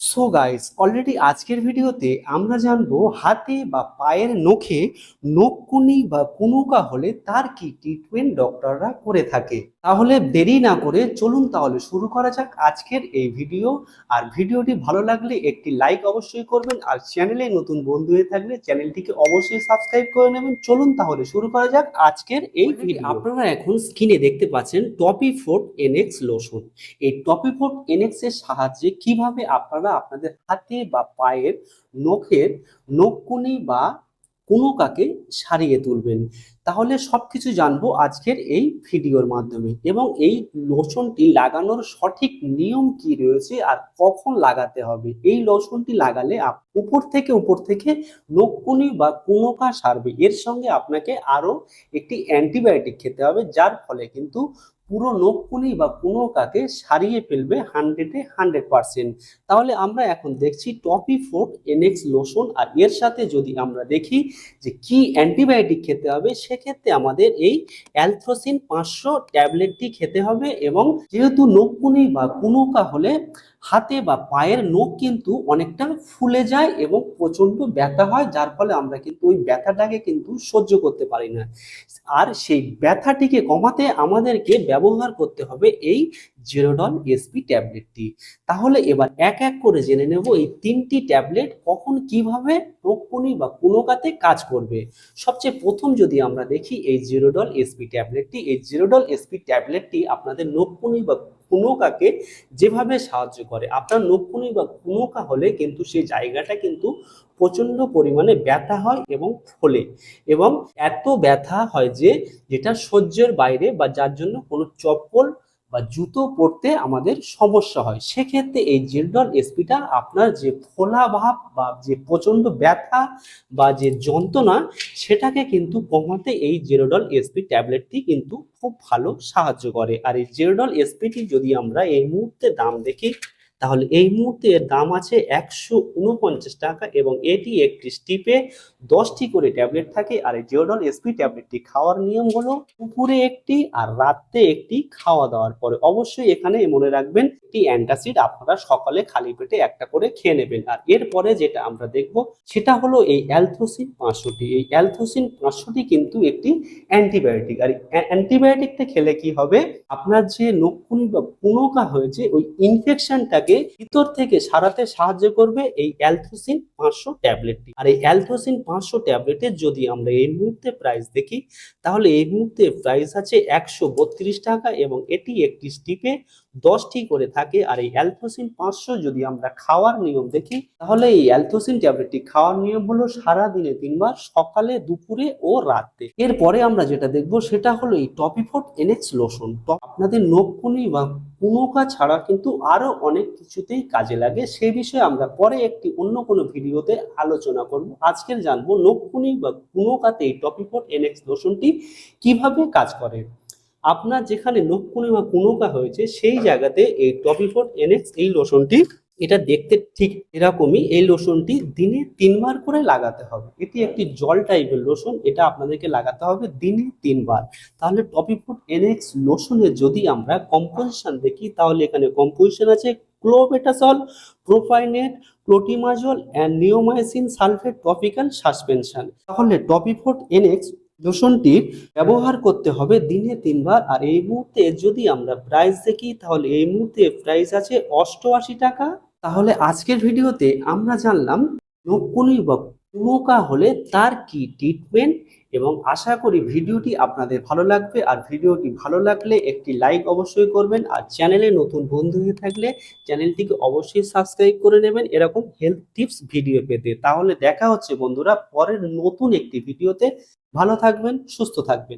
So guys already আজকের ভিডিওতে আমরা জানব হাতে বা পায়ের নখে নখকুনি বা কুনুকা হলে তার কি ট্রিটমেন্ট ডক্টররা করে থাকে? তাহলে দেরি না করে চলুন তাহলে শুরু করা যাক আজকের এই ভিডিও। আর ভিডিওটি ভালো লাগলে একটি লাইক অবশ্যই করবেন। আর চ্যানেলে নতুন বন্ধু হয়ে থাকলে চ্যানেলটিকে অবশ্যই সাবস্ক্রাইব করে নেবেন। চলুন তাহলে শুরু করা যাক আজকের এই ভিডিও। আপনারা এখন স্ক্রিনে দেখতে পাচ্ছেন টপি ফোর্ট এনএক্স লোশন এই টপিফোর্ট এনএক্স এর সাহায্যে কীভাবে আপনারা আপনাদের হাতে বা পায়ের নখের নখকুনি বা কুনুকাকে সারিয়ে তুলবেন। তাহলে সবকিছু জানব আজকের এই ভিডিওর মাধ্যমে এবং এই লোশনটি লাগানোর সঠিক নিয়ম কি রয়েছে আর কখন লাগাতে হবে। এই লোশনটি লাগালে উপর থেকে উপর থেকে নখকুনি বা কুনুকা সারবে। এর সঙ্গে আপনাকে আরও একটি অ্যান্টিবায়োটিক খেতে হবে, যার ফলে কিন্তু পুরো নখকুনি বা কুনোকাকে সারিয়ে ফেলবে হান্ড্রেডে হান্ড্রেড পার্সেন্ট তাহলে আমরা এখন দেখছি টপি ফোর্ট এনএক্স লোশন আর এর সাথে যদি আমরা দেখি যে কি অ্যান্টিবায়োটিক খেতে হবে, সেক্ষেত্রে আমাদের এই অ্যালথ্রোসিন পাঁচশো ট্যাবলেটটি খেতে হবে এবং যেহেতু নখকুনি বা কুনোকা হলে হাতে বা পায়ের নখ কিন্তু অনেকটা ফুলে যায় এবং প্রচণ্ড ব্যথা হয়, যার ফলে আমরা কিন্তু ওই ব্যথাটাকে কিন্তু সহ্য করতে পারি না। আর সেই ব্যথাটিকে কমাতে আমাদেরকে ব্যবহার করতে হবে এই জেরোডন এসপি ট্যাবলেটটি। তাহলে এবার এক এক করে জেনে নেব এই তিনটি ট্যাবলেট কখন কীভাবে নখকুনি বা কুনোকাতে কাজ করবে। সবচেয়ে প্রথম যদি আমরা দেখি এই জিরোডল এসপি ট্যাবলেটটি, এই জিরোডল এসপি ট্যাবলেটটি আপনাদের নখকুনি বা কুনোকাকে যেভাবে সাহায্য করে। আপনার নখকুনি বা কুনোকা হলে কিন্তু সেই জায়গাটা কিন্তু প্রচণ্ড পরিমাণে ব্যথা হয় এবং ফোলে এবং এত ব্যথা হয় যে যেটা সহ্যের বাইরে বা যার জন্য কোনো চপ্পল বা জুতো পরতে আমাদের সমস্যা হয়। সেক্ষেত্রে এই জিলডল এসপিটা আপনার যে ফোলা ভাব বা যে প্রচণ্ড ব্যথা বা যে যন্ত্রণা, সেটাকে কিন্তু কমাতে এই জেরোডল এসপি ট্যাবলেটটি কিন্তু খুব ভালো সাহায্য করে। আর এই জেরোডল এসপিটি যদি আমরা এই মুহূর্তে দাম দেখি তাহলে এই মুহূর্তে এর দাম আছে একশো উনপঞ্চাশ টাকা এবং এটি একটি স্টিপে দশটি করে ট্যাবলেট থাকে আর এই জিওডল এসপি ট্যাবলেটটি খাওয়ার নিয়ম হলো দুপুরে একটি আর রাত্রে একটি খাওয়া দাওয়ার পরে অবশ্যই এখানে মনে রাখবেন একটি অ্যান্টাসিড আপনারা সকালে খালি পেটে একটা করে খেয়ে নেবেন। আর এরপরে যেটা আমরা দেখব সেটা হলো এই অ্যালথোসিন পাঁচশোটি। এই অ্যালথোসিন পাঁচশোটি কিন্তু একটি অ্যান্টিবায়োটিক। আর অ্যান্টিবায়োটিকটা খেলে কি হবে? আপনার যে নখকুনি বা পুনকা হয়েছে, ওই ইনফেকশনটাকে ভিতর থেকে সারাতে সাহায্য করবে এই অ্যালথোসিন পাঁচশো ট্যাবলেটটি। আর এই অ্যালথোসিন পাঁচশো ট্যাবলেটের যদি আমরা এই মুহূর্তে প্রাইস দেখি, তাহলে এই মুহূর্তে প্রাইস আছে একশো বত্রিশ টাকা এবং এটি একটি স্টিপে দশটি করে থাকে। আর এই অ্যালথোসিন পাঁচশো যদি আমরা খাওয়ার নিয়ম দেখি, তাহলে এই অ্যালথোসিন ট্যাবলেটটি খাওয়ার নিয়ম হলো সারা দিনে তিনবার, সকালে, দুপুরে ও রাতে এরপরে আমরা যেটা দেখব, সেটা হলো এই টপিফোর্ট এনএক্স লোশন। আপনাদের নখকুনি বা কুনোকা ছাড়া কিন্তু আরও অনেক কিছুতেই কাজে লাগে। সেই বিষয়ে আমরা পরে একটি অন্য কোনো ভিডিওতে আলোচনা করব। আজকের জানব নখকুনি বা কুনোকাতে এই টপিকট এনএক্স লোশনটি কীভাবে কাজ করে। আপনার যেখানে নকুনি বা কুনোকা হয়েছে, সেই জায়গাতে এই টপিফোর্ট এনএক্স এই লোশনটি এটা দেখতে ঠিক এরকমই এই লোশনটি দিনে তিনবার করে লাগাতে হবে। এটি একটি জল টাইপের লোশন এটা আপনাদেরকে লাগাতে হবে দিনে তিনবার। তাহলে টপিফুড এনএক্স লোশনের যদি আমরা কম্পোজিশন দেখি, তাহলে এখানে কম্পোজিশন আছে clobetasol propionate clotrimazole and neomycin sulphate topical suspension তাহলে টপিফোর্ট এনএক্স লোশনটির ব্যবহার করতে হবে দিনে তিনবার। আর এই মুহূর্তে যদি আমরা প্রাইস দেখি, তাহলে এই মুহূর্তে প্রাইস আছে অষ্টআশি টাকা। তাহলে আজকের ভিডিওতে আমরা জানলাম নকুনি বা কুনোকা হলে তার কি ট্রিটমেন্ট এবং আশা করি ভিডিওটি আপনাদের ভালো লাগবে। আর ভিডিওটি ভালো লাগলে একটি লাইক অবশ্যই করবেন। আর চ্যানেলে নতুন বন্ধু হয়ে থাকলে চ্যানেলটিকে অবশ্যই সাবস্ক্রাইব করে নেবেন। এরকম হেলথ টিপস ভিডিও পেতে। তাহলে দেখা হচ্ছে বন্ধুরা পরের নতুন একটি ভিডিওতে ভালো থাকবেন, সুস্থ থাকবেন।